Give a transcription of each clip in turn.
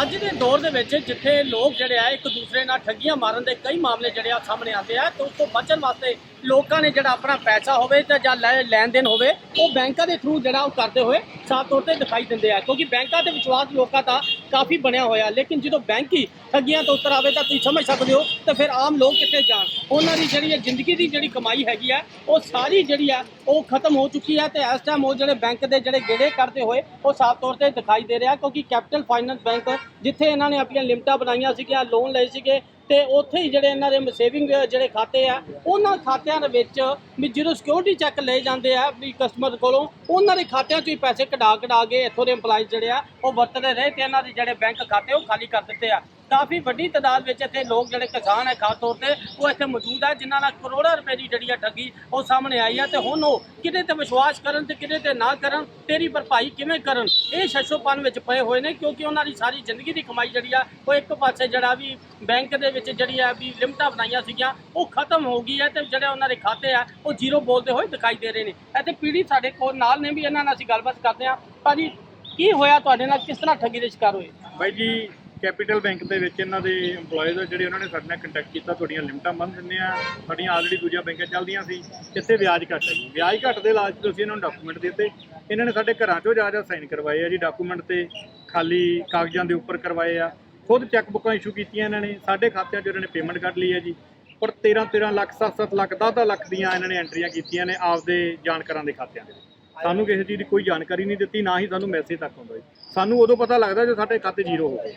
ਅੱਜ ਦੇ ਦੌਰ ਦੇ ਵਿੱਚ ਜਿੱਥੇ ਲੋਕ ਜਿਹੜੇ ਆ ਇੱਕ ਦੂਸਰੇ ਨਾਲ ਠੱਗੀਆਂ ਮਾਰਨ ਦੇ ਕਈ ਮਾਮਲੇ ਜਿਹੜੇ ਆ ਸਾਹਮਣੇ ਆਉਂਦੇ ਆ, ਤੇ ਉਸ ਤੋਂ ਬਚਣ ਵਾਸਤੇ ਲੋਕਾਂ ਨੇ ਜਿਹੜਾ ਆਪਣਾ ਪੈਸਾ ਹੋਵੇ ਤੇ ਜਾਂ ਲੈ- ਲੈਣ ਦੇਣ ਹੋਵੇ, ਉਹ ਬੈਂਕਾਂ ਦੇ ਥਰੂ ਜਿਹੜਾ ਉਹ ਕਰਦੇ ਹੋਏ ਸਾਫ਼ ਤੌਰ ਤੇ ਦਿਖਾਈ ਦਿੰਦੇ ਆ। ਕਿਉਂਕਿ ਬੈਂਕਾਂ ਤੇ ਵਿਸ਼ਵਾਸ ਲੋਕਾਂ ਦਾ ਕਾਫੀ ਬਣਿਆ ਹੋਇਆ। ਲੇਕਿਨ ਜਦੋਂ ਬੈਂਕ ਹੀ ਠੱਗੀਆਂ ਤੋਂ ਉੱਤਰ ਆਵੇ ਤਾਂ ਤੁਸੀਂ ਸਮਝ ਸਕਦੇ ਹੋ ਤੇ ਫਿਰ ਆਮ ਲੋਕ ਕਿੱਥੇ ਜਾਣ। ਉਹਨਾਂ ਦੀ ਜਿਹੜੀ ਹੈ ਜ਼ਿੰਦਗੀ ਦੀ ਜਿਹੜੀ ਕਮਾਈ ਹੈਗੀ ਆ, ਉਹ ਸਾਰੀ ਜਿਹੜੀ ਆ, ਉਹ ਖਤਮ ਹੋ ਚੁੱਕੀ ਹੈ ਤੇ ਇਸ ਟਾਈਮ ਉਹ ਜਿਹੜੇ ਬੈਂਕ ਦੇ ਜਿਹੜੇ ਗੇੜੇ ਕਰਦੇ ਹੋਏ, ਉਹ ਸਾਫ਼ ਤੌਰ ਤੇ ਦਿਖਾਈ ਦੇ ਰਿਹਾ ਕਿਉਂਕਿ ਕੈਪੀਟਲ ਫਾਈਨੈਂਸ ਬੈਂਕ ਜਿੱਥੇ ਇਹਨਾਂ ਨੇ ਆਪਣੀਆਂ ਲਿਮਟਾਂ ਬਣਾਈਆਂ ਸੀਗੀਆਂ, ਲੋਨ ਲਏ ਸੀਗੇ ਤੇ ਉੱਥੇ ਹੀ ਜਿਹੜੇ ਇਹਨਾਂ ਦੇ ਸੇਵਿੰਗ ਜਿਹੜੇ ਖਾਤੇ ਆ, ਉਹਨਾਂ ਖਾਤਿਆਂ ਦੇ ਵਿੱਚ ਵੀ ਜਦੋਂ ਸਿਕਿਉਰਿਟੀ ਚੈੱਕ ਲਏ ਜਾਂਦੇ ਆ ਵੀ ਕਸਟਮਰ ਕੋਲੋਂ, ਉਹਨਾਂ ਦੇ ਖਾਤਿਆਂ 'ਚੋਂ ਹੀ ਪੈਸੇ ਕਢਾ ਕਢਾ ਕੇ ਇੱਥੋਂ ਦੇ EMPLOYEES ਜਿਹੜੇ ਆ, ਉਹ ਵਰਤਦੇ ਰਹੇ ਤੇ ਇਹਨਾਂ ਦੇ ਜਿਹੜੇ ਬੈਂਕ ਖਾਤੇ ਉਹ ਖਾਲੀ ਕਰ ਦਿੱਤੇ ਆ। ਕਾਫੀ ਵੱਡੀ ਤਾਦਾਦ ਵਿੱਚ ਇੱਥੇ ਲੋਕ ਜਿਹੜੇ ਕਿਸਾਨ ਹੈ ਖਾਸ ਤੌਰ ਤੇ, ਉਹ ਇੱਥੇ ਮੌਜੂਦ ਹੈ, ਜਿਨ੍ਹਾਂ ਨਾਲ ਕਰੋੜਾਂ ਰੁਪਏ ਦੀ ਜਿਹੜੀ ਆ ਠੱਗੀ ਉਹ ਸਾਹਮਣੇ ਆਈ ਹੈ ਤੇ ਹੁਣ ਉਹ ਕਿਤੇ ਤੇ ਵਿਸ਼ਵਾਸ ਕਰਨ ਤੇ ਕਿਤੇ ਤੇ ਨਾ ਕਰਨ, ਤੇਰੀ ਭਰਪਾਈ ਕਿਵੇਂ ਕਰਨ, ਇਹ ਸ਼ਸ਼ੋਪਨ ਵਿੱਚ ਪਏ ਹੋਏ ਨੇ ਕਿਉਂਕਿ ਉਹਨਾਂ ਦੀ ਸਾਰੀ ਜ਼ਿੰਦਗੀ ਦੀ ਕਮਾਈ ਜਿਹੜੀ ਆ, ਉਹ ਇੱਕ ਪਾਸੇ ਜਿਹੜਾ ਵੀ ਬੈਂਕ ਦੇ ਵਿੱਚ ਜਿਹੜੀ ਆ ਵੀ ਲਿਮਟਾਂ ਬਣਾਈਆਂ ਸੀਗੀਆਂ, ਉਹ ਖਤਮ ਹੋ ਗਈ ਹੈ ਤੇ ਜਿਹੜੇ ਉਹਨਾਂ ਦੇ ਖਾਤੇ ਆ, ਉਹ ਜ਼ੀਰੋ ਬੋਲਦੇ ਹੋਏ ਦਿਖਾਈ ਦੇ ਰਹੇ ਨੇ। ਇੱਥੇ ਪੀੜੀ ਸਾਡੇ ਕੋਲ ਨਾਲ ਨੇ ਵੀ, ਇਹਨਾਂ ਨਾਲ ਅਸੀਂ ਗੱਲਬਾਤ ਕਰਦੇ ਹਾਂ। ਭਾਜੀ, ਕੀ ਹੋਇਆ ਤੁਹਾਡੇ ਨਾਲ, ਕਿਸ ਤਰ੍ਹਾਂ ਠੱਗੀ ਦੇ ਸ਼ਿਕਾਰ ਹੋਏ? ਬਾਈ ਜੀ ਕੈਪੀਟਲ ਬੈਂਕ ਦੇ ਵਿੱਚ ਇਹਨਾਂ ਦੇ EMPLOYEES ਜਿਹੜੇ ਉਹਨਾਂ ਨੇ ਸਾਡੇ ਨਾਲ ਕੰਟੈਕਟ ਕੀਤਾ, ਤੁਹਾਡੀਆਂ ਲਿਮਟਾਂ ਬੰਦ ਦਿੰਦੇ ਆ ਸਾਡੀਆਂ ਆਲਰੇਡੀ ਦੂਜੀਆਂ ਬੈਂਕਾਂ ਚੱਲਦੀਆਂ ਸੀ, ਇੱਥੇ ਵਿਆਜ ਘੱਟ ਹੈ ਜੀ। ਵਿਆਜ ਘੱਟ ਦੇ ਲਾਲਚ 'ਚ ਅਸੀਂ ਇਹਨਾਂ ਨੂੰ ਡਾਕੂਮੈਂਟ ਦਿੱਤੇ। ਇਹਨਾਂ ਨੇ ਸਾਡੇ ਘਰਾਂ 'ਚੋਂ ਜਾ ਜਾ ਸਾਈਨ ਕਰਵਾਏ ਆ ਜੀ ਡਾਕੂਮੈਂਟ ਤੇ ਖਾਲੀ ਕਾਗਜ਼ਾਂ ਦੇ ਉੱਪਰ ਕਰਵਾਏ ਆ। ਖੁਦ ਚੈੱਕ ਬੁੱਕਾਂ ਇਸ਼ੂ ਕੀਤੀਆਂ ਇਹਨਾਂ ਨੇ, ਸਾਡੇ ਖਾਤਿਆਂ 'ਚ ਇਹਨਾਂ ਨੇ ਪੇਮੈਂਟ ਕੱਢ ਲਈ ਹੈ ਜੀ। ਪਰ 13 13 ਲੱਖ 7-7 ਲੱਖ 10-10 ਲੱਖ ਦੀਆਂ ਇਹਨਾਂ ਨੇ ਐਂਟਰੀਆਂ ਕੀਤੀਆਂ ਨੇ ਆਪਦੇ ਜਾਣਕਾਰਾਂ ਦੇ ਖਾਤਿਆਂ ਦੇ ਸਾਨੂੰ ਕਿਸੇ ਚੀਜ਼ ਦੀ ਕੋਈ ਜਾਣਕਾਰੀ ਨਹੀਂ ਦਿੱਤੀ, ਨਾ ਹੀ ਸਾਨੂੰ ਮੈਸੇਜ ਤੱਕ ਆਉਂਦਾ ਜੀ। ਸਾਨੂੰ ਉਦੋਂ ਪਤਾ ਲੱਗਦਾ ਜਦੋਂ ਸਾਡੇ ਖਾਤੇ ਜ਼ੀਰੋ ਹੋ ਗਏ।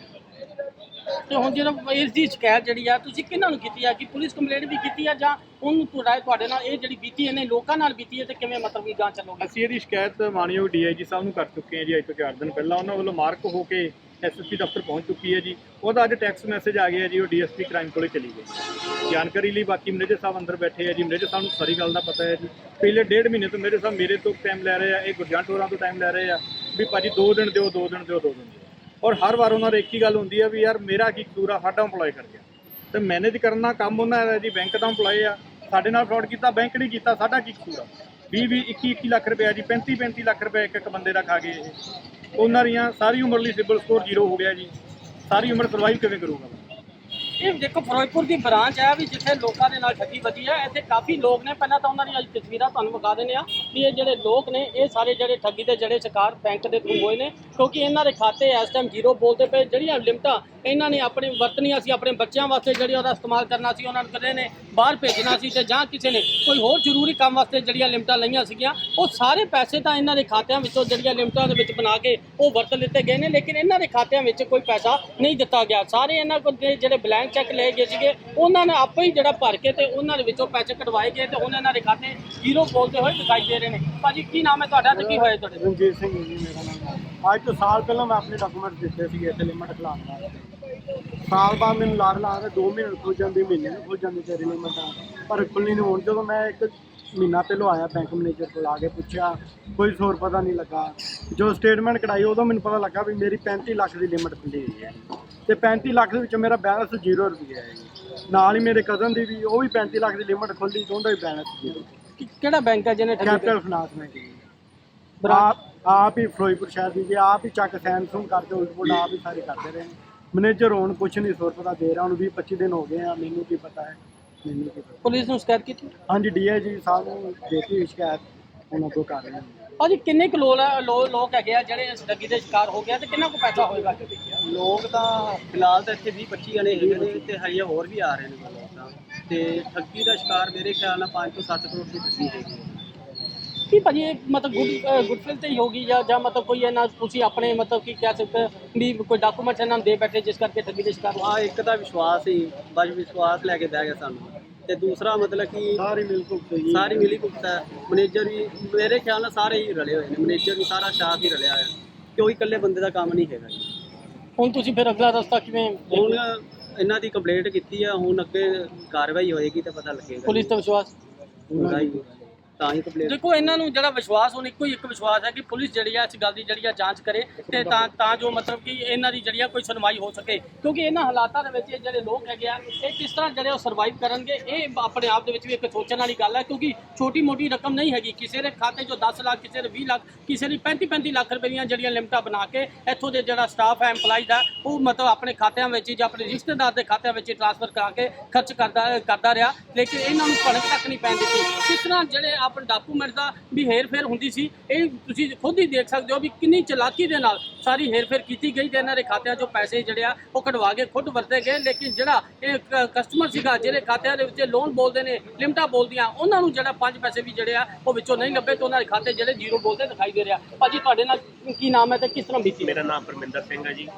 ਤੇ ਹੁਣ ਜਦੋਂ ਇਸ ਦੀ ਸ਼ਿਕਾਇਤ ਜਿਹੜੀ ਆ, ਤੁਸੀਂ ਕਿਹਨਾਂ ਨੂੰ ਕੀਤੀ ਆ? ਕਿ ਪੁਲਿਸ ਕੰਪਲੇਂਟ ਵੀ ਕੀਤੀ ਆ ਜਾਂ ਉਹਨੂੰ ਤੁਹਾਡਾ ਤੁਹਾਡੇ ਨਾਲ ਇਹ ਜਿਹੜੀ ਬੀਤੀ ਇਹਨੇ ਲੋਕਾਂ ਨਾਲ ਬੀਤੀ ਹੈ ਤੇ ਕਿਵੇਂ ਮਤਲਬ ਵੀ ਗਾਂ ਚੱਲੋਗੇ? ਅਸੀਂ ਇਹਦੀ ਸ਼ਿਕਾਇਤ ਮਾਨਯੋਗ ਡੀਆਈਜੀ ਸਾਹਿਬ ਨੂੰ ਕਰ ਚੁੱਕੇ ਹਾਂ ਜੀ, ਅੱਜ ਤੋਂ 4 ਦਿਨ ਪਹਿਲਾਂ। ਉਹਨਾਂ ਵੱਲੋਂ ਮਾਰਕ ਹੋ ਕੇ ਐਸਐਸਪੀ ਦਫ਼ਤਰ ਪਹੁੰਚ ਚੁੱਕੀ ਹੈ ਜੀ। ਉਹਦਾ ਅੱਜ ਟੈਕਸਟ ਮੈਸੇਜ ਆ ਗਿਆ ਜੀ, ਉਹ ਡੀਐਸਪੀ ਕ੍ਰਾਈਮ ਕੋਲੇ ਚਲੀ ਗਈ। ਜਾਣਕਾਰੀ ਲਈ ਬਾਕੀ ਮੈਨੇਜਰ ਸਾਹਿਬ ਅੰਦਰ ਬੈਠੇ ਆ ਜੀ। ਮੈਨੇਜਰ ਸਾਹਿਬ ਨੂੰ ਸਾਰੀ ਗੱਲ ਦਾ ਪਤਾ ਹੈ ਜੀ। ਪਿਛਲੇ ਡੇਢ ਮਹੀਨੇ ਤੋਂ ਮੇਰੇ ਸਾਹਿਬ ਮੇਰੇ ਤੋਂ ਟਾਈਮ ਲੈ ਰਹੇ ਆ, ਇਹ ਗੁਰਜੰਟ ਹੋਰਾਂ ਤੋਂ ਟਾਈਮ ਲੈ ਰਹੇ ਆ ਵੀ ਭਾਜੀ 2 ਦਿਨ ਦਿਓ 2 ਦਿਨ ਦਿਓ 2 ਦਿਨ ਦਿਓ। ਔਰ ਹਰ ਵਾਰ ਉਹਨਾਂ ਦੀ ਇੱਕ ਹੀ ਗੱਲ ਹੁੰਦੀ ਆ ਵੀ ਯਾਰ ਮੇਰਾ ਕੀ ਕਸੂਰ ਆ, ਸਾਡਾ EMPLOYE ਕਰ ਗਿਆ। ਤੇ ਮੈਨੇਜ ਕਰਨਾ ਕੰਮ ਉਹਨਾਂ ਦਾ ਜੀ ਬੈਂਕ ਦਾ EMPLOYE ਆ। ਸਾਡੇ ਨਾਲ ਫਰਾਡ ਕੀਤਾ ਬੈਂਕ ਨੇ ਕੀਤਾ, ਸਾਡਾ ਕੀ ਕਸੂਰ ਆ? 20 20 21 21 ਲੱਖ ਰੁਪਏ ਜੀ 35 35 ਲੱਖ ਰੁਪਏ ਇੱਕ ਇੱਕ ਬੰਦੇ ਦਾ ਖਾ ਗਏ ਇਹ। ਉਹਨਾਂ ਦੀਆਂ ਸਾਰੀ ਉਮਰ ਲਈ ਸਿਬਲ ਸਕੋਰ ਜ਼ੀਰੋ ਹੋ ਗਿਆ ਜੀ। ਸਾਰੀ ਉਮਰ ਸਰਵਾਈਵ ਕਿਵੇਂ ਕਰੂਗਾ ਇਹ ਦੇਖੋ, ਫਿਰੋਜ਼ਪੁਰ ਦੀ ਬ੍ਰਾਂਚ ਹੈ ਵੀ ਜਿੱਥੇ ਲੋਕਾਂ ਦੇ ਨਾਲ ਠੱਗੀ ਵੱਜੀ ਹੈ ਇੱਥੇ ਕਾਫੀ ਲੋਕ ਨੇ। ਪਹਿਲਾਂ ਤਾਂ ਉਹਨਾਂ ਦੀਆਂ ਅੱਜ ਤਸਵੀਰਾਂ ਤੁਹਾਨੂੰ ਵਿਖਾ ਦਿੰਦੇ ਆ ਵੀ ਇਹ ਜਿਹੜੇ ਲੋਕ ਨੇ, ਇਹ ਸਾਰੇ ਜਿਹੜੇ ਠੱਗੀ ਦੇ ਜਿਹੜੇ ਸ਼ਿਕਾਰ ਬੈਂਕ ਦੇ ਥਰੂ ਹੋਏ ਨੇ। ਕਿਉਂਕਿ ਇਹਨਾਂ ਦੇ ਖਾਤੇ ਇਸ ਟਾਈਮ ਜ਼ੀਰੋ ਬੋਲਦੇ ਪਏ, ਜਿਹੜੀਆਂ ਲਿਮਟਾਂ ਇਹਨਾਂ ਨੇ ਆਪਣੇ ਵਰਤਣੀਆਂ ਸੀ, ਆਪਣੇ ਬੱਚਿਆਂ ਵਾਸਤੇ ਜਿਹੜੀਆਂ ਉਹਦਾ ਇਸਤੇਮਾਲ ਕਰਨਾ ਸੀ, ਉਹਨਾਂ ਨੂੰ ਕਦੇ ਨੇ ਬਾਹਰ ਭੇਜਣਾ ਸੀ ਤੇ ਜਾਂ ਕਿਸੇ ਨੇ ਕੋਈ ਹੋਰ ਜ਼ਰੂਰੀ ਕੰਮ ਵਾਸਤੇ ਜਿਹੜੀਆਂ ਲਿਮਟਾਂ ਲਈਆਂ ਸੀਗੀਆਂ, ਉਹ ਸਾਰੇ ਪੈਸੇ ਤਾਂ ਇਹਨਾਂ ਦੇ ਖਾਤਿਆਂ ਵਿੱਚੋਂ ਜਿਹੜੀਆਂ ਲਿਮਟਾਂ ਦੇ ਵਿੱਚ ਬਣਾ ਕੇ ਉਹ ਵਰਤ ਲਿੱਤੇ ਗਏ ਨੇ, ਲੇਕਿਨ ਇਹਨਾਂ ਦੇ ਖਾਤਿਆਂ ਵਿੱਚ ਕੋਈ ਪੈਸਾ ਨਹੀਂ ਦਿੱਤਾ ਗਿਆ। ਸਾਰੇ ਇਹਨਾਂ ਕੋਲ ਜਿਹੜੇ ਬਲੈਂਕ ਚੈੱਕ ਲਏ ਗਏ ਸੀਗੇ, ਉਹਨਾਂ ਨੇ ਆਪੇ ਹੀ ਜਿਹੜਾ ਭਰ ਕੇ ਤੇ ਉਹਨਾਂ ਦੇ ਵਿੱਚੋਂ ਪੈਸੇ ਕਢਵਾਏ ਗਏ ਤੇ ਉਹਨਾਂ ਇਹਨਾਂ ਦੇ ਖਾਤੇ ਜ਼ੀਰੋ ਬੋਲਦੇ ਹੋਏ ਦਿਖਾਈ ਦੇ ਰਹੇ ਨੇ। ਭਾਜੀ, ਕੀ ਨਾਮ ਹੈ ਤੁਹਾਡਾ ਤੇ ਕੀ ਹੋਇਆ ਤੁਹਾਡੇ ਰਣਜੀਤ ਸਿੰਘ ਜੀ, ਮੇਰਾ ਨਾਮ ਅੱਜ ਤੋਂ ਸਾਲ ਪਹਿਲਾਂ ਮੈਂ ਆਪਣੇ ਡਾਕੂਮੈਂਟ ਦਿੱਤੇ ਸੀਗੇ ਇੱਥੇ ਲਿਮਟ ਖਿਲਾਉਣ ਦਾ ਸਾਲ ਬਾਅਦ ਮੈਨੂੰ ਲਾਰ ਲਾ ਕੇ 2 ਮਹੀਨੇ ਖੁੱਲ ਜਾਂਦੇ ਮਹੀਨੇ ਨੂੰ ਖੁੱਲ ਜਾਂਦੇ ਤੇਰੀ ਲਿਮਟ ਪਰ ਖੁੱਲਣੀ ਨਹੀਂ ਹੁਣ ਜਦੋਂ ਮੈਂ ਇੱਕ ਮਹੀਨਾ ਪਹਿਲਾਂ ਆਇਆ ਬੈਂਕ ਮੈਨੇਜਰ ਕੋਲ ਆ ਕੇ ਪੁੱਛਿਆ ਕੋਈ ਸੋਰ ਪਤਾ ਨਹੀਂ ਲੱਗਾ। ਜੋ ਸਟੇਟਮੈਂਟ ਕਢਾਈ ਉਦੋਂ ਮੈਨੂੰ ਪਤਾ ਲੱਗਾ ਵੀ ਮੇਰੀ 35 ਲੱਖ ਦੀ ਲਿਮਟ ਖੁੱਲੀ ਹੋਈ ਹੈ। ਤੇ 35 ਲੱਖ ਦੇ ਵਿੱਚ ਮੇਰਾ ਬੈਲੈਂਸ 0 ਰੁਪਏ ਹੈ ਨਾਲ ਹੀ ਮੇਰੇ ਕਜ਼ਨ ਦੀ ਵੀ ਉਹ ਵੀ 35 ਲੱਖ ਦੀ ਲਿਮਟ ਖੁੱਲੀ ਦੋਨਾਂ ਦਾ ਹੀ ਬੈਲੈਂਸ ਕਿਹੜਾ ਬੈਂਕ ਹੈ ਜਿਹਨੇ ਕੈਪੀਟਲ ਫਾਈਨਾਂਸ ਬੈਂਕ ਆਪ ਆਪ ਹੀ ਫਿਰੋਜ਼ਪੁਰ ਸ਼ਹਿਰ ਦੀ ਜੀ ਆਪ ਹੀ ਚੱਕ ਸੈਮਸੰਗ ਕਰਦੇ ਉਲਟ ਪੁਲਟ ਆਪ ਹੀ ਸਾਰੇ ਕਰਦੇ ਰਹੇ ਨੇ। ਮੈਨੇਜਰ ਹੁਣ ਕੁਛ ਨਹੀਂ ਸੋਰ ਪਤਾ ਦੇ ਰਿਹਾ ਹੁਣ 20 25 ਦਿਨ ਹੋ ਗਏ ਆ ਮੈਨੂੰ ਕੀ ਪਤਾ ਹੈ ਮੈਨੂੰ ਕੀ ਪਤਾ। ਪੁਲਿਸ ਨੂੰ ਸ਼ਿਕਾਇਤ ਕੀਤੀ? ਹਾਂਜੀ ਡੀਆਈਜੀ ਸਾਹਿਬ ਨੂੰ ਦੇਤੀ ਹੋਈ ਸ਼ਿਕਾਇਤ ਉਹਨਾਂ ਤੋਂ ਕਰ ਰਹੇ ਹਾਂ ਭਾਜੀ ਕਿੰਨੇ ਕੁ ਲੋਕ ਆ- ਲੋ- ਲੋਕ ਹੈਗੇ ਆ ਜਿਹੜੇ ਇਸ ਠੱਗੀ ਦੇ ਸ਼ਿਕਾਰ ਹੋ ਗਿਆ ਤੇ ਕਿੰਨਾ ਕੁ ਪੈਸਾ ਹੋਏਗਾ? ਲੋਕ ਤਾਂ ਫਿਲਹਾਲ ਤਾਂ ਇੱਥੇ 20 25 ਜਣੇ ਹੈਗੇ ਨੇ ਤੇ ਹਜੇ ਹੋਰ ਵੀ ਆ ਰਹੇ ਨੇ ਲੋਕ ਤਾਂ। ਤੇ ਠੱਗੀ ਦਾ ਸ਼ਿਕਾਰ ਮੇਰੇ ਖਿਆਲ ਨਾਲ 5 ਤੋਂ 7 ਕਰੋੜ ਦੀ ਠੱਗੀ ਹੈਗੀ ਹੈ। ਕੀ ਭਾਜੀ ਇਹ ਮਤਲਬ ਗੁੱਡ ਗੁੱਡਫਿਲ ਤੇ ਹੀ ਹੋਗੀ ਜਾਂ ਜਾਂ ਮਤਲਬ ਕੋਈ ਇਹਨਾਂ ਤੁਸੀਂ ਆਪਣੇ ਮਤਲਬ ਕੀ ਕਹਿ ਸਕਦੇ ਵੀ ਕੋਈ ਡਾਕੂਮੈਂਟਸ ਇਹਨਾਂ ਨੂੰ ਦੇ ਬੈਠੇ ਜਿਸ ਕਰਕੇ ਠੱਗੀ ਦੇ ਸ਼ਿਕਾਰ ਆ ਇੱਕ ਤਾਂ ਵਿਸ਼ਵਾਸ ਹੀ ਬਸ ਵਿਸ਼ਵਾਸ ਲੈ ਕੇ ਬਹਿ ਗਿਆ ਸਾਨੂੰ। ਤੇ ਦੂਸਰਾ ਮਤਲਬ ਕਿ ਸਾਰੀ ਮਿਲ ਭੁਗਤ ਜੀ ਸਾਰੀ ਮਿਲੀ ਭੁਗਤ ਹੈ ਮੈਨੇਜਰ ਵੀ ਮੇਰੇ ਖਿਆਲ ਨਾਲ ਸਾਰੇ ਹੀ ਰਲੇ ਹੋਏ ਨੇ। ਮੈਨੇਜਰ ਵੀ ਸਾਰਾ ਸਟਾਫ ਹੀ ਰਲਿਆ ਹੋਇਆ। ਕੋਈ ਇਕੱਲੇ ਬੰਦੇ ਦਾ ਕੰਮ ਨਹੀਂ ਹੈਗਾ ਜੀ। ਹੁਣ ਤੁਸੀਂ ਫਿਰ ਅਗਲਾ ਰਸਤਾ ਕਿਵੇਂ ਹੁਣ ਇਹਨਾਂ ਦੀ ਕੰਪਲੇਂਟ ਕੀਤੀ ਆ ਹੁਣ ਅੱਗੇ ਕਾਰਵਾਈ ਹੋਏਗੀ ਤਾਂ ਪਤਾ ਲੱਗੇਗਾ ਪੁਲਿਸ ਤੇ ਵਿਸ਼ਵਾਸ? ਹੁੰਦਾ ਹੀ। ਤਾਂ ਹੀ ਕੰਪਲੇਂਟ ਦੇਖੋ ਇਹਨਾਂ ਨੂੰ ਜਿਹੜਾ ਵਿਸ਼ਵਾਸ ਹੁਣ ਇੱਕੋ ਹੀ ਇੱਕ ਵਿਸ਼ਵਾਸ ਹੈ ਕਿ ਪੁਲਿਸ ਜਿਹੜੀ ਆ ਇਸ ਗੱਲ ਦੀ ਜਿਹੜੀ ਆ ਜਾਂਚ ਕਰੇ ਤੇ ਤਾਂ ਤਾਂ ਜੋ ਮਤਲਬ ਕਿ ਇਹਨਾਂ ਦੀ ਜਿਹੜੀ ਆ ਕੋਈ ਸੁਣਵਾਈ ਹੋ ਸਕੇ। ਕਿਉਂਕਿ ਇਹਨਾਂ ਹਾਲਾਤਾਂ ਦੇ ਵਿੱਚ ਇਹ ਜਿਹੜੇ ਲੋਕ ਹੈਗੇ ਆ ਇਹ ਕਿਸ ਤਰ੍ਹਾਂ ਜਿਹੜੇ ਉਹ ਸਰਵਾਈਵ ਕਰਨਗੇ ਇਹ ਆਪਣੇ ਆਪ ਦੇ ਵਿੱਚ ਵੀ ਇੱਕ ਸੋਚਣ ਵਾਲੀ ਗੱਲ ਹੈ। ਕਿਉਂਕਿ ਛੋਟੀ ਮੋਟੀ ਰਕਮ ਨਹੀਂ ਹੈਗੀ। ਕਿਸੇ ਦੇ ਖਾਤੇ 'ਚੋਂ 10 ਲੱਖ ਕਿਸੇ ਦੇ 20 ਲੱਖ ਕਿਸੇ ਦੀ 35 35 ਲੱਖ ਰੁਪਏ ਦੀਆਂ ਜਿਹੜੀਆਂ ਲਿਮਟਾਂ ਬਣਾ ਕੇ ਇੱਥੋਂ ਦੇ ਜਿਹੜਾ ਸਟਾਫ ਹੈ EMPLOYEES ਦਾ ਉਹ ਮਤਲਬ ਆਪਣੇ ਖਾਤਿਆਂ ਵਿੱਚ ਜਾਂ ਆਪਣੇ ਰਿਸ਼ਤੇਦਾਰ ਦੇ ਖਾਤਿਆਂ ਵਿੱਚ ਟ੍ਰਾਂਸਫਰ ਕਰਾ ਕੇ ਖਰਚ ਕਰਦਾ ਕਰਦਾ ਰਿਹਾ। ਲੇਕਿਨ ਇਹਨਾਂ ਨੂੰ ਭਣਕ ਤੱਕ ਨਹੀਂ ਪੈਣ ਦਿੱਤੀ। ਕਿਸ ਤਰ੍ਹਾਂ ਜਿਹੜੇ ਆਪਣੇ ਡਾਕੂਮੈਂਟ ਦਾ ਵੀ ਹੇਰ-ਫੇਰ ਹੁੰਦੀ ਸੀ। ਇਹ ਤੁਸੀਂ ਖੁਦ ਹੀ ਦੇਖ ਸਕਦੇ ਹੋ ਵੀ ਕਿੰਨੀ ਚਲਾਕੀ ਦੇ ਨਾਲ ਸਾਰੀ ਹੇਰ-ਫੇਰ ਕੀਤੀ ਗਈ ਤੇ ਇਹਨਾਂ ਦੇ ਖਾਤਿਆਂ 'ਚੋਂ ਪੈਸੇ ਜਿਹੜੇ ਆ ਉਹ ਕਢਵਾ ਕੇ ਖੁਦ ਵਰਤੇ ਗਏ। ਲੇਕਿਨ ਜਿਹੜਾ ਇਹ ਕਸਟਮਰ ਸੀਗਾ ਜਿਹੜੇ ਖਾਤਿਆਂ ਦੇ ਵਿੱਚ ਲੋਨ ਬੋਲਦੇ ਨੇ, ਲਿਮਟਾਂ ਬੋਲਦੀਆਂ, ਉਹਨਾਂ ਨੂੰ ਜਿਹੜਾ ਪੰਜ ਪੈਸੇ ਵੀ ਜਿਹੜੇ ਆ ਉਹ ਵਿੱਚੋਂ ਨਹੀਂ ਲੱਭੇ ਤੇ ਉਹਨਾਂ ਦੇ ਖਾਤੇ ਜਿਹੜੇ ਜ਼ੀਰੋ ਬੋਲਦੇ ਦਿਖਾਈ ਦੇ ਰਿਹਾ। ਭਾਜੀ, ਤੁਹਾਡੇ ਨਾਲ ਕੀ ਨਾਮ ਹੈ ਤੇ ਕਿਸ ਤਰ੍ਹਾਂ ਬੀਤੀ? ਮੇਰਾ ਨਾਮ ਪਰਮਿੰਦਰ ਸਿੰਘ ਹੈ ਜੀ।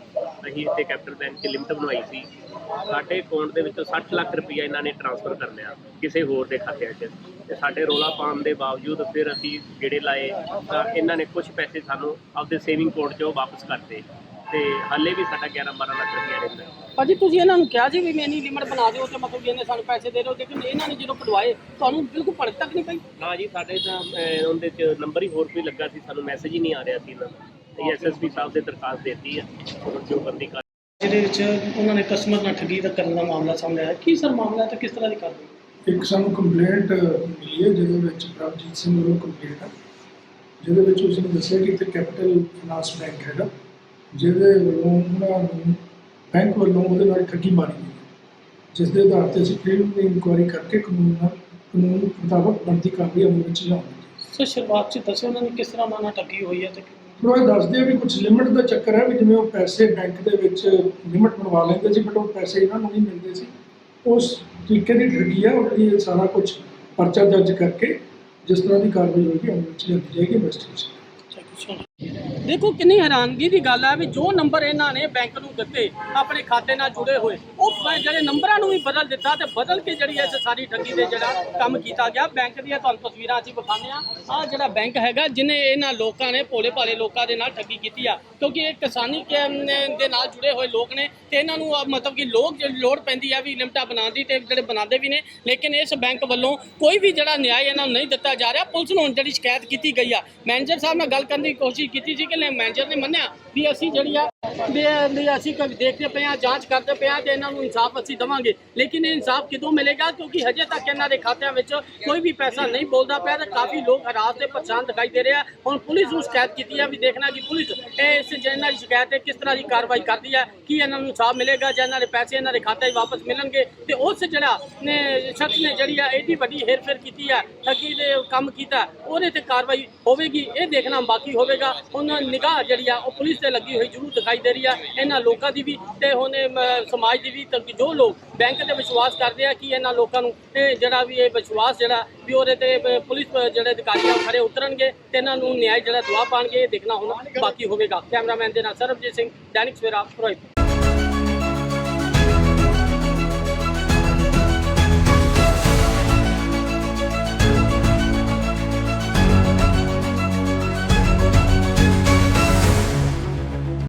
ਅਸੀਂ ਇੱਥੇ ਕੈਪੀਟਲ ਬੈਂਕ 'ਚ ਲਿਮਟ ਬਣਵਾਈ ਸੀ। ਸਾਡੇ ਅਕਾਊਂਟ ਦੇ ਵਿੱਚੋਂ 60 ਲੱਖ ਰੁਪਈਆ ਇਹਨਾਂ ਨੇ ਟ੍ਰਾਂਸਫਰ ਕਰ ਲਿਆ ਕਿਸੇ ਹੋਰ ਦੇ ਖਾਤਿਆਂ 'ਚ। ਤੇ ਸਾਡੇ ਰੋਲਾ ਪਾਉਣ ਦੇ ਬਾਵਜੂਦ ਫਿਰ ਅਸੀਂ ਗੇੜੇ ਲਾਏ ਤਾਂ ਇਹਨਾਂ ਨੇ ਕੁਝ ਪੈਸੇ ਸਾਨੂੰ ਆਪਦੇ ਸੇਵਿੰਗ ਅਕਾਊਂਟ 'ਚੋਂ ਵਾਪਸ ਕਰਤੇ ਤੇ ਹਾਲੇ ਵੀ ਸਾਡਾ 11 12 ਲੱਖ ਰੁਪਈਆ ਰਹਿੰਦਾ ਭਾਜੀ ਤੁਸੀਂ ਇਹਨਾਂ ਨੂੰ ਕਿਹਾ ਸੀ ਵੀ ਮੈਨੀ ਲਿਮਟ ਬਣਾ ਦਿਓ ਤੇ ਮਤਲਬ ਇਹਨੇ ਸਾਨੂੰ ਪੈਸੇ ਦੇ ਦਿਓ ਲੇਕਿਨ ਇਹਨਾਂ ਨੇ ਜਦੋਂ ਕਢਵਾਏ ਤੁਹਾਨੂੰ ਬਿਲਕੁਲ ਭੜਕ ਤੱਕ ਨਹੀਂ ਪਈ? ਨਾ ਜੀ ਸਾਡੇ ਤਾਂ ਅਹ, ਉਹਦੇ 'ਚ ਨੰਬਰ ਹੀ ਹੋਰ ਕੋਈ ਲੱਗਾ ਸੀ ਸਾਨੂੰ ਮੈਸੇਜ ਹੀ ਨਹੀਂ ਆ ਰਿਹਾ ਸੀ ਇਹਨਾਂ ਦਾ। ਤੇ ਐਸਐਸਪੀ ਸਾਹਿਬ ਦੇ ਦਰਖਾਸਤ ਦਿੱਤੀ ਹੈ ਉਹ ਜੋ ਬੰਦੀ ਕਰ ਜਿਹਦੇ ਵਿੱਚ ਉਹਨਾਂ ਨੇ ਕਸਟਮਰ ਨਾਲ ਠੱਗੀ ਦਾ ਕਰਨ ਦਾ ਮਾਮਲਾ ਸਾਹਮਣੇ ਆਇਆ। ਕੀ ਸਰ ਮਾਮਲਾ ਤੇ ਕਿਸ ਤਰ੍ਹਾਂ ਦੀ ਕਾਰਵਾਈ ਇੱਕ ਸਾਨੂੰ ਕੰਪਲੇਂਟ ਮਿਲੀ ਹੈ ਜਿਹਦੇ ਵਿੱਚ ਪ੍ਰਭਜੀਤ ਸਿੰਘ ਵੱਲੋਂ ਕੰਪਲੇਂਟ ਹੈ। ਜਿਹਦੇ ਵਿੱਚ ਉਸਨੇ ਦੱਸਿਆ ਕਿ ਇੱਥੇ ਕੈਪੀਟਲ ਫਾਈਨਾਂਸ ਬੈਂਕ ਹੈਗਾ ਜਿਹਦੇ ਵੱਲੋਂ ਉਹਨਾਂ ਨੂੰ ਬੈਂਕ ਵੱਲੋਂ ਉਹਦੇ ਨਾਲ ਠੱਗੀ ਮਾਰੀ ਗਈ ਹੈ। ਜਿਸ ਦੇ ਆਧਾਰ ਤੇ ਅਸੀਂ ਪ੍ਰੀਲਿਮਿਨਰੀ ਇਨਕੁਆਇਰੀ ਕਰਕੇ ਕਾਨੂੰਨ ਨਾਲ ਕਾਨੂੰਨ ਮੁਤਾਬਕ ਬਣਦੀ ਕਾਰਵਾਈ ਅਮਲ ਵਿੱਚ ਲਿਆਉਣੀ ਸਰ ਸ਼ੁਰੂਆਤ ਚ ਦੱਸਿਓ ਉਹਨਾਂ ਨੇ ਕਿਸ ਤਰ੍ਹਾਂ ਨਾਲ ਠੱਗੀ ਹੋਈ ਹੈ ਤੇ ਇਹ ਦੱਸਦੇ ਆ ਵੀ ਕੁਝ ਲਿਮਿਟ ਦਾ ਚੱਕਰ ਹੈ ਵੀ ਜਿਵੇਂ ਉਹ ਪੈਸੇ ਬੈਂਕ ਦੇ ਵਿੱਚ ਲਿਮਿਟ ਬਣਵਾ ਲੈਂਦੇ ਸੀ ਬਟ ਉਹ ਪੈਸੇ ਇਹਨਾਂ ਨੂੰ ਨਹੀਂ ਮਿਲਦੇ ਸੀ। ਉਸ ਤਰੀਕੇ ਦੀ ਠੱਗੀ ਆ ਉਹਦੀ ਸਾਰਾ ਕੁਝ ਪਰਚਾ ਦਰਜ ਕਰਕੇ ਜਿਸ ਤਰ੍ਹਾਂ ਦੀ ਕਾਰਵਾਈ ਹੋਏਗੀ ਅਮਲ ਵਿੱਚ ਲਿਆਂਦੀ ਜਾਏਗੀ ਇਨਵੈਸਟੀਗੇਸ਼ਨ ਦੇਖੋ ਕਿੰਨੀ ਹੈਰਾਨਗੀ ਦੀ ਗੱਲ ਹੈ ਵੀ ਜੋ ਨੰਬਰ ਇਹਨਾਂ ਨੇ ਬੈਂਕ ਨੂੰ ਦਿੱਤੇ, ਆਪਣੇ ਖਾਤੇ ਨਾਲ ਜੁੜੇ ਹੋਏ, ਉਹ ਜਿਹੜੇ ਨੰਬਰਾਂ ਨੂੰ ਵੀ ਬਦਲ ਦਿੱਤਾ ਤੇ ਬਦਲ ਕੇ ਜਿਹੜੀ ਇਸ ਸਾਰੀ ਠੱਗੀ ਦੇ ਜਿਹੜਾ ਕੰਮ ਕੀਤਾ ਗਿਆ। ਬੈਂਕ ਦੀਆਂ ਤੁਹਾਨੂੰ ਤਸਵੀਰਾਂ ਅਸੀਂ ਵਿਖਾਉਂਦੇ ਆ ਆ ਜਿਹੜਾ ਬੈਂਕ ਹੈਗਾ, ਜਿਨੇ ਇਹਨਾਂ ਲੋਕਾਂ ਨੇ ਭੋਲੇ ਭਾਲੇ ਲੋਕਾਂ ਦੇ ਨਾਲ ਠੱਗੀ ਕੀਤੀ ਆ, ਕਿਉਂਕਿ ਇਹ ਕਿਸਾਨੀ ਕੇ- ਦੇ ਨਾਲ ਜੁੜੇ ਹੋਏ ਲੋਕ ਨੇ ਤੇ ਇਹਨਾਂ ਨੂੰ ਮਤਲਬ ਕਿ ਲੋਕ ਜਿਹੜੀ ਲੋੜ ਪੈਂਦੀ ਆ ਵੀ ਲਿਮਟਾ ਬਣਾਉਣ ਦੀ ਤੇ ਜਿਹੜੇ ਬਣਾਉਂਦੇ ਵੀ ਨੇ, ਲੇਕਿਨ ਇਸ ਬੈਂਕ ਵੱਲੋਂ ਕੋਈ ਵੀ ਜਿਹੜਾ ਨਿਆਂ ਇਹਨਾਂ ਨੂੰ ਨਹੀਂ ਦਿੱਤਾ ਜਾ ਰਿਹਾ। ਪੁਲਿਸ ਨੂੰ ਹੁਣ ਜਿਹੜੀ ਸ਼ਿਕਾਇਤ ਕੀਤੀ ਗਈ ਆ। ਮੈਨੇਜਰ ਸਾਹਿਬ ਨਾਲ ਗੱਲ ਕਰਨ ਦੀ ਕੋਸ਼ਿਸ਼ ਕੀਤੀ ਸੀ ਕਿ ਲੈ ਮੈਨੇਜਰ ਨੇ ਮੰਨਿਆ ਵੀ ਅਸੀਂ ਜਿਹੜੀ ਆ ਵੀ ਅਸੀਂ ਕਦੇ ਦੇਖਦੇ ਪਏ ਆ ਜਾਂਚ ਕਰਦੇ ਪਏ ਆ ਤੇ ਇਹਨਾਂ ਨੂੰ ਇਨਸਾਫ ਅਸੀਂ ਦਵਾਂਗੇ। ਲੇਕਿਨ ਇਹ ਇਨਸਾਫ ਕਿਦੋਂ ਮਿਲੇਗਾ? ਕਿਉਂਕਿ ਹਜੇ ਤੱਕ ਇਹਨਾਂ ਦੇ ਖਾਤਿਆਂ ਵਿੱਚ ਕੋਈ ਵੀ ਪੈਸਾ ਨਹੀਂ ਬੋਲਦਾ ਪਿਆ ਤੇ ਕਾਫੀ ਲੋਕ ਹਰਾਸ ਤੇ ਪਰੇਸ਼ਾਨ ਦਿਖਾਈ ਦੇ ਰਹੇ ਆ। ਹੁਣ ਪੁਲਿਸ ਨੂੰ ਸ਼ਿਕਾਇਤ ਕੀਤੀ ਹੈ ਵੀ ਦੇਖਣਾ ਕਿ ਪੁਲਿਸ ਇਹ ਇਸ ਜਿਹਨਾਂ ਦੀ ਸ਼ਿਕਾਇਤ ਹੈ, ਕਿਸ ਤਰ੍ਹਾਂ ਦੀ ਕਾਰਵਾਈ ਕਰਦੀ ਹੈ, ਕੀ ਇਹਨਾਂ ਨੂੰ ਇਨਸਾਫ ਮਿਲੇਗਾ ਜਾਂ ਇਹਨਾਂ ਦੇ ਪੈਸੇ ਇਹਨਾਂ ਦੇ ਖਾਤੇ 'ਚ ਵਾਪਸ ਮਿਲਣਗੇ। ਤੇ ਉਸ ਜਿਹੜਾ ਨੇ ਸ਼ਖਸ ਨੇ ਜਿਹੜੀ ਆ ਐਡੀ ਵੱਡੀ ਹੇਰਫੇਰ ਕੀਤੀ ਹੈ, ਠੱਗੀ ਦੇ ਕੰਮ ਕੀਤਾ, ਉਹਦੇ ਤੇ ਕਾਰਵਾਈ ਹੋਵੇਗੀ, ਇਹ ਦੇਖਣਾ ਬਾਕੀ ਹੋਵੇਗਾ। ਉਹਨਾਂ ਨਿਗਾਹ ਜਿਹੜੀ ਆ, ਉਹ ਪੁਲਿਸ ਤੇ ਲੱਗੀ ਹੋਈ ਜ਼ਰੂਰ ਦਿਖਾਈ ਦੇ ਰਹੀ ਆ। ਇਹਨਾਂ ਲੋਕਾਂ ਦੀ ਵੀ ਤੇ ਹੁਣ ਸਮਾਜ ਦੀ ਵੀ ਤਾਂ ਜੋ ਲੋਕ ਬੈਂਕ ਤੇ ਵਿਸ਼ਵਾਸ ਕਰਦੇ ਆ ਕਿ ਇਹਨਾਂ ਲੋਕਾਂ ਨੂੰ ਇਹ ਜਿਹੜਾ ਵੀ ਇਹ ਵਿਸ਼ਵਾਸ ਜਿਹੜਾ ਵੀ ਉਹਦੇ ਤੇ ਪੁਲਿਸ ਜਿਹੜੇ ਅਧਿਕਾਰੀ ਆ ਖਰੇ ਉਤਰਨਗੇ ਤੇ ਇਹਨਾਂ ਨੂੰ ਨਿਆਂ ਜਿਹੜਾ ਦਵਾ ਪਾਣਗੇ, ਇਹ ਦੇਖਣਾ ਹੁਣ ਬਾਕੀ ਹੋਵੇਗਾ। ਕੈਮਰਾਮੈਨ ਦੇ ਨਾਲ ਸਰਬਜੀਤ ਸਿੰਘ, ਦੈਨਿਕ ਸਵੇਰਾ, ਫਿਰੋਜ਼ਪੁਰ।